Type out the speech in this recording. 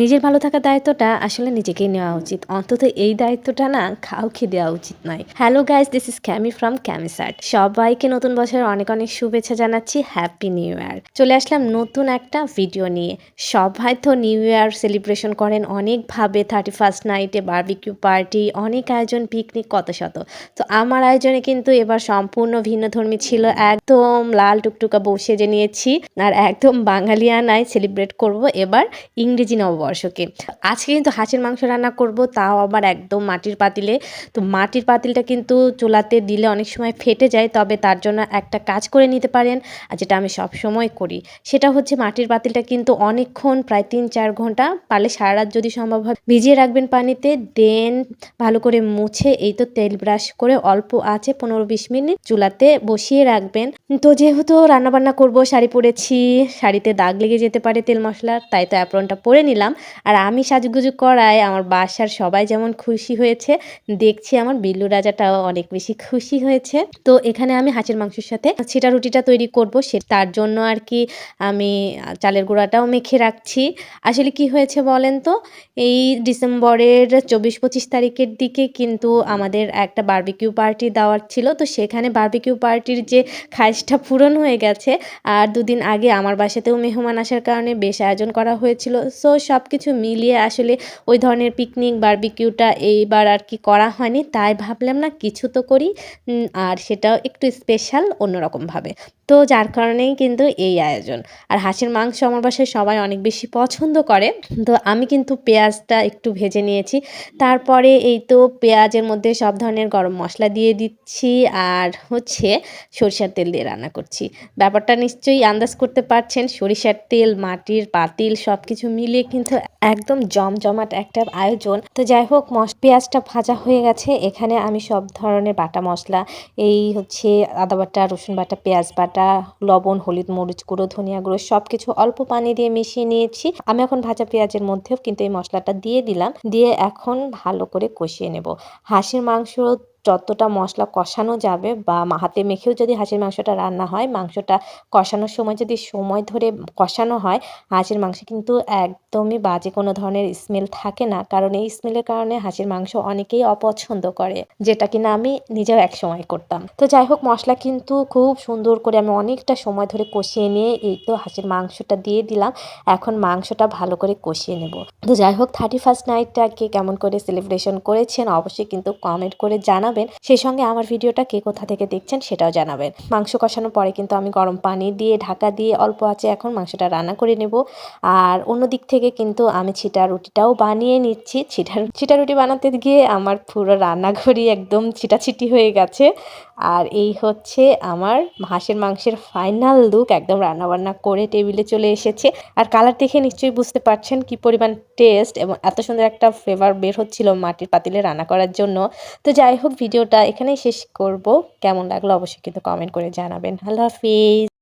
নিজের ভালো থাকার দায়িত্বটা আসলে নিজেকেই নেওয়া উচিত। অন্তত এই দায়িত্বটা না কাউকে দেওয়া উচিত নয়। হ্যালো গাইস দিস ইজ ক্যামি ফ্রম ক্যামিসার্ট সবাইকে নতুন বছরের অনেক অনেক শুভেচ্ছা জানাচ্ছি। হ্যাপি নিউ ইয়ার চলে আসলাম নতুন একটা ভিডিও নিয়ে। সবাই তো নিউ ইয়ার সেলিব্রেশন করেন। অনেকভাবে থার্টি ফার্স্ট নাইটে বার্বিকিউ পার্টি অনেক আয়োজন পিকনিক কত শত। তো আমার আয়োজনে কিন্তু এবার সম্পূর্ণ ভিন্নধর্মী ছিল। একদম লাল টুকটুকা বসে যে নিয়েছি। আর একদম বাঙালিয়ানায় সেলিব্রেট করব। এবার ইংরেজি নববর্ষকে আজকে কিন্তু হাঁসের মাংস রান্না করব, তাও আবার একদম মাটির পাতিলে। তো মাটির পাতিলটা কিন্তু চুলাতে দিলে অনেক সময় ফেটে যায়, তবে তার জন্য একটা কাজ করে নিতে পারেন, আর যেটা আমি সব সময় করি। সেটা হচ্ছে মাটির পাতিলটা কিন্তু অনেকক্ষণ, প্রায় তিন চার ঘণ্টা পারলে সারা রাত যদি সম্ভব হয়, ভিজিয়ে রাখবেন পানিতে দেন ভালো করে মুছে এই তো তেল ব্রাশ করে অল্প আছে পনেরো বিশ মিনিট চুলাতে বসিয়ে রাখবেন। তো যেহেতু রান্নাবান্না করব, শাড়ি পরেছি, শাড়িতে দাগ লেগে যেতে পারে তেল মশলার, তাই তো অ্যাপ্রনটা পরে নিলাম। আর আমি সাজুগুজু করায় আমার বাসার সবাই যেমন খুশি হয়েছে, দেখছি আমার বিল্লু রাজাটাও অনেক বেশি খুশি হয়েছে। তো এখানে আমি হাঁসের মাংসের সাথে ছিটা রুটিটা তৈরি করব, সে তার জন্য আর কি আমি চালের গুঁড়াটাও মেখে রাখছি। আসলে কি হয়েছে বলেন তো, এই ডিসেম্বরের চব্বিশ পঁচিশ তারিখের দিকে কিন্তু আমাদের একটা বার্বিকিউ পার্টি দেওয়ার ছিল। তো সেখানে বার্বিকিউ পার্টির যে খাইজটা পূরণ হয়ে গেছে, আর দুদিন আগে আমার বাসাতেও মেহমান আসার কারণে বেশ আয়োজন করা হয়েছিল। সো সব কিছু মিলিয়ে আসলে ওই ধরনের পিকনিক বার্বিকিউটা এইবার আর কি করা হয়নি। তাই ভাবলাম না কিছু তো করি। আর সেটাও একটু স্পেশাল অন্যরকমভাবে তো যার কারণেই কিন্তু এই আয়োজন। আর হাঁসের মাংস আমার বাসায় সবাই অনেক বেশি পছন্দ করে। তো আমি কিন্তু পেঁয়াজটা একটু ভেজে নিয়েছি। তারপরে এই তো পেঁয়াজের মধ্যে সব ধরনের গরম মশলা দিয়ে দিচ্ছি। আর হচ্ছে সরিষার তেল দিয়ে রান্না করছি। ব্যাপারটা নিশ্চয়ই আন্দাজ করতে পারছেন। সরিষার তেল, মাটির পাতিল সব কিছু মিলিয়ে কিন্তু একদম জমজমাট একটা আয়োজন। তো যাই হোক, মশ, পেঁয়াজটা ভাজা হয়ে গেছে। এখানে আমি সব ধরনের বাটা মশলা, এই হচ্ছে আদা বাটা, রসুন বাটা, পেঁয়াজ বাটা, লবণ, হলুদ, মরিচ গুঁড়ো, ধনিয়া গুঁড়ো সব কিছু অল্প পানি দিয়ে মিশিয়ে নিয়েছি। আমি এখন ভাজা পেঁয়াজের মধ্যেও কিন্তু এই মশলাটা দিয়ে দিলাম। দিয়ে এখন ভালো করে কষিয়ে নেব। হাঁসের মাংস যতটা মশলা কষানো যাবে বা হাতে মেখেও যদি হাঁসের মাংসটা রান্না হয়, মাংসটা কষানোর সময় যদি সময় ধরে কষানো হয়, হাঁসের মাংস কিন্তু একদমই বাজে কোনো ধরনের স্মেল থাকে না। কারণ এই স্মেলের কারণে হাঁসের মাংস অনেকেই অপছন্দ করে, যেটা কিনা আমি নিজেও এক সময় করতাম। তো যাই হোক, মশলা কিন্তু খুব সুন্দর করে আমি অনেকটা সময় ধরে কষিয়ে নিয়ে এই তো হাঁসের মাংসটা দিয়ে দিলাম। এখন মাংসটা ভালো করে কষিয়ে নেব। তো যাই হোক থার্টি ফার্স্ট নাইটটাকে কেমন করে সেলিব্রেশন করেছেন, অবশ্যই কিন্তু কমেন্ট করে জানাবেন, সেই সঙ্গে আমার ভিডিওটা কে কোথা থেকে দেখছেন সেটাও জানাবেন। মাংস কষানোর পরে কিন্তু আমি গরম পানি দিয়ে, ঢাকা দিয়ে অল্প আছে, এখন মাংসটা রান্না করে নেব। আর অন্য দিক থেকে কিন্তু আমি ছিটা রুটিটাও বানিয়ে নিচ্ছি। ছিটা ছিটা রুটি বানাতে গিয়ে আমার পুরো রান্নাঘরই একদম ছিটাছিটি হয়ে গেছে। আর এই হচ্ছে আমার হাঁসের মাংসের ফাইনাল লুক একদম রান্নাবান্না করে টেবিলে চলে এসেছে। আর কালার দেখে নিশ্চয়ই বুঝতে পারছেন কি পরিমাণ টেস্ট এবং এত সুন্দর একটা ফ্লেভার বের হচ্ছিল মাটির পাতিলে রান্না করার জন্য। তো যাই হোক, ভিডিওটা এখানেই শেষ করব। কেমন লাগল অবশ্যই কিন্তু কমেন্ট করে জানাবেন। আল্লাহ হাফিজ।